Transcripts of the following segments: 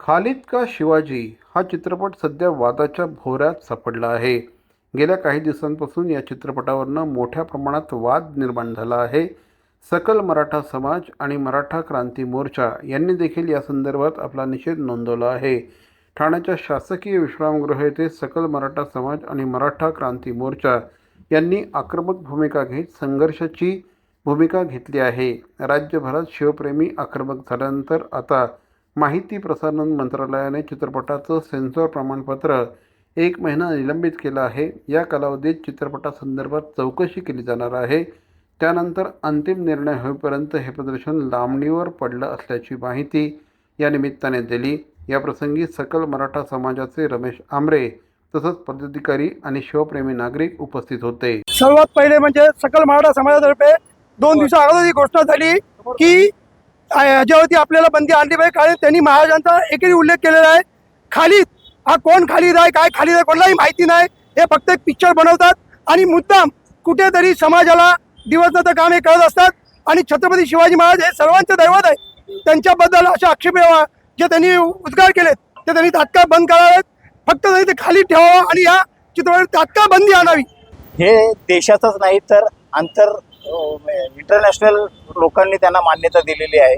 खालिद का शिवाजी हा चित्रपट सध्या वादाच्या भोवऱ्यात सापडला आहे. गेल्या काही दिवसांपासून या चित्रपटावरनं मोठ्या प्रमाणात वाद निर्माण झाला आहे. सकल मराठा समाज आणि मराठा क्रांती मोर्चा यांनी देखील या संदर्भात आपला निषेध नोंदवला आहे. ठाण्याच्या शासकीय विश्रामगृह येथे सकल मराठा समाज आणि मराठा क्रांती मोर्चा यांनी आक्रमक भूमिका घेत संघर्षाची भूमिका घेतली आहे. राज्यभरात शिवप्रेमी आक्रमक झाल्यानंतर आता माहिती प्रसारण मंत्रालयाने चित्रपटाचं सेन्सॉर प्रमाणपत्र एक महिना निलंबित केलं आहे. या कालावधीत चित्रपटासंदर्भात चौकशी केली जाणार आहे. त्यानंतर अंतिम निर्णय होईपर्यंत हे प्रदर्शन लांबणीवर पडलं असल्याची माहिती या निमित्ताने दिली. याप्रसंगी सकल मराठा समाजाचे रमेश आमरे तसंच पदाधिकारी आणि शिवप्रेमी नागरिक उपस्थित होते. सर्वात पहिले म्हणजे सकल मराठा समाजातर्फे दोन दिवसा अगोदर ही घोषणा झाली की याच्यावरती आपल्याला बंदी आणली पाहिजे. कारण त्यांनी महाराजांचा एकही उल्लेख केलेला आहे. खालीद हा कोण खालीद आहे काय खालीद आहे कोणालाही माहिती नाही. हे फक्त एक पिक्चर बनवतात. आणि मुद्दाम कुठेतरी समाजाला दिवसनाचं काम हे करत असतात. आणि छत्रपती शिवाजी महाराज हे सर्वांचे दैवत आहे त्यांच्याबद्दल असे आक्षेप जे त्यांनी उद्गार केलेत. ते त्यांनी तात्काळ बंद करावेत. फक्त त्यांनी ते खाली ठेवावं आणि या चित्रपटावर तात्काळ बंदी आणावी. हे देशातच नाही तर आंतर इंटरनॅशनल म्हणजे लोकांनी त्यांना मान्यता दिलेली आहे.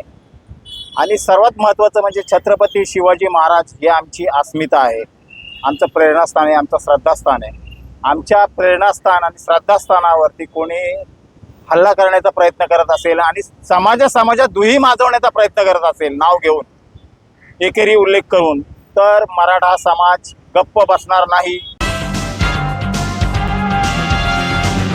आणि सर्वात महत्त्वाचं म्हणजे छत्रपती शिवाजी महाराज हे आमची अस्मिता आहे. आमचं प्रेरणास्थान आहे आमचं श्रद्धास्थान आहे. आमच्या प्रेरणास्थान आणि श्रद्धास्थानावरती कोणी हल्ला करण्याचा प्रयत्न करत असेल आणि समाजा समाजात दुही माजवण्याचा प्रयत्न करत असेल नाव घेऊन एकेरी उल्लेख करून तर मराठा समाज गप्प बसणार नाही.